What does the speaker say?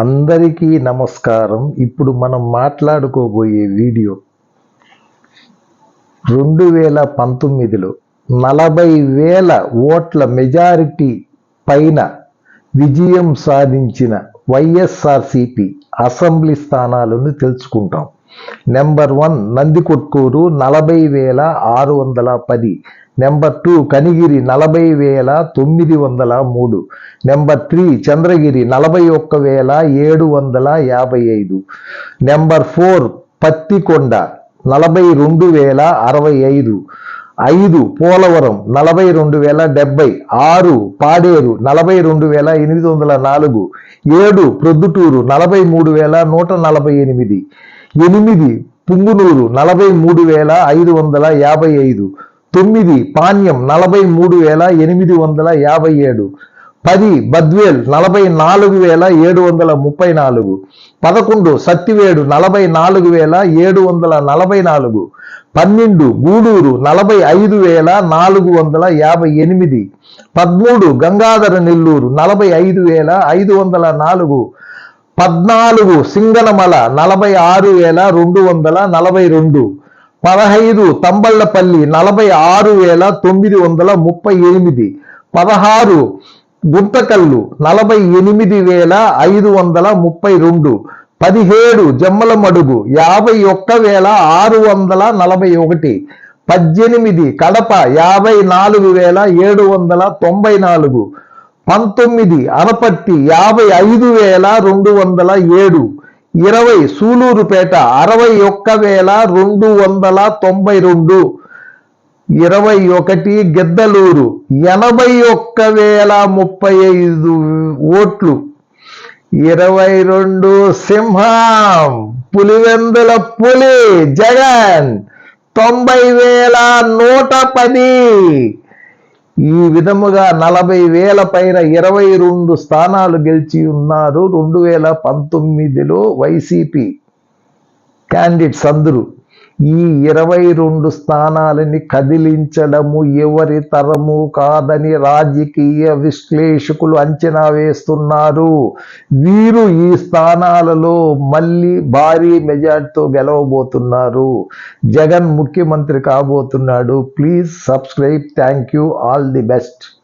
అందరికీ నమస్కారం. ఇప్పుడు మనం మాట్లాడుకోబోయే వీడియో రెండు వేల పంతొమ్మిదిలో నలభై వేల ఓట్ల మెజారిటీ పైన విజయం సాధించిన వైఎస్ఆర్సిపి అసెంబ్లీ స్థానాలను తెలుసుకుంటాం. నెంబర్ వన్ నందికొట్కూరు నలభై వేల ఆరు వందల పది. నెంబర్ టూ కనిగిరి నలభై వేల తొమ్మిది వందల మూడు. నెంబర్ త్రీ చంద్రగిరి నలభై ఒక్క వేల ఏడు వందల యాభై ఐదు. నెంబర్ ఫోర్ పత్తికొండ నలభై రెండు వేల అరవై ఐదు. ఐదు పోలవరం నలభై రెండు వేల డెబ్బై. ఆరు పాడేరు నలభై రెండు వేల ఎనిమిది వందల నాలుగు. ఏడు ప్రొద్దుటూరు నలభై మూడు వేల నూట నలభై ఎనిమిది. ఎనిమిది పుంగునూరు నలభై మూడు వేల ఐదు వందల యాభై ఐదు. తొమ్మిది పాణ్యం నలభై మూడు వేల ఎనిమిది వందల యాభై ఏడు. పది బద్వేల్ నలభై నాలుగు వేల ఏడు వందల ముప్పై నాలుగు. పదకొండు సత్తివేడు నలభై నాలుగు వేల ఏడు వందల నలభై నాలుగు. పన్నెండు గూడూరు నలభై ఐదు వేల నాలుగు వందల యాభై ఎనిమిది. పదమూడు గంగాధర నెల్లూరు నలభై ఐదు వేల ఐదు వందల నాలుగు. పద్నాలుగు సింగనమల నలభై ఆరు వేల రెండు వందల నలభై రెండు. పదహైదు తంబళ్ళపల్లి నలభై ఆరు వేల తొమ్మిది వందల ముప్పై ఎనిమిది. పదహారు గుంతకల్లు నలభై ఎనిమిది వేల ఐదు వందల ముప్పై రెండు. పదిహేడు జమ్మల మడుగు యాభై ఒక్క వేల ఆరు వందల నలభై ఒకటి. పద్దెనిమిది కడప యాభై నాలుగు వేల ఏడు వందల తొంభై నాలుగు. పంతొమ్మిది అనపర్తి యాభై ఐదు వేల రెండు వందల ఏడు. ఇరవై సూలూరుపేట అరవై ఒక్క వేల రెండు వందల తొంభై రెండు. ఇరవై ఒకటి గిద్దలూరు ఎనభై ఒక్క వేల ముప్పై ఐదు ఓట్లు. ఇరవై రెండు సింహం పులివెందుల పులి జగన్ తొంభై వేల నూట పది. ఈ విధముగా నలభై వేల పైన ఇరవై రెండు స్థానాలు గెలిచి ఉన్నారు. రెండు వేల పంతొమ్మిదిలో వైసీపీ క్యాండిడేట్స్ అందరూ. ఈ ఇరవై రెండు స్థానాలని కదిలించడము ఎవరి తరము కాదని రాజకీయ విశ్లేషకులు అంచనా వేస్తున్నారు. వీరు ఈ స్థానాలలో మళ్ళీ భారీ మెజార్టీతో గెలవబోతున్నారు. జగన్ ముఖ్యమంత్రి కాబోతున్నాడు. Please subscribe. Thank you. All the best.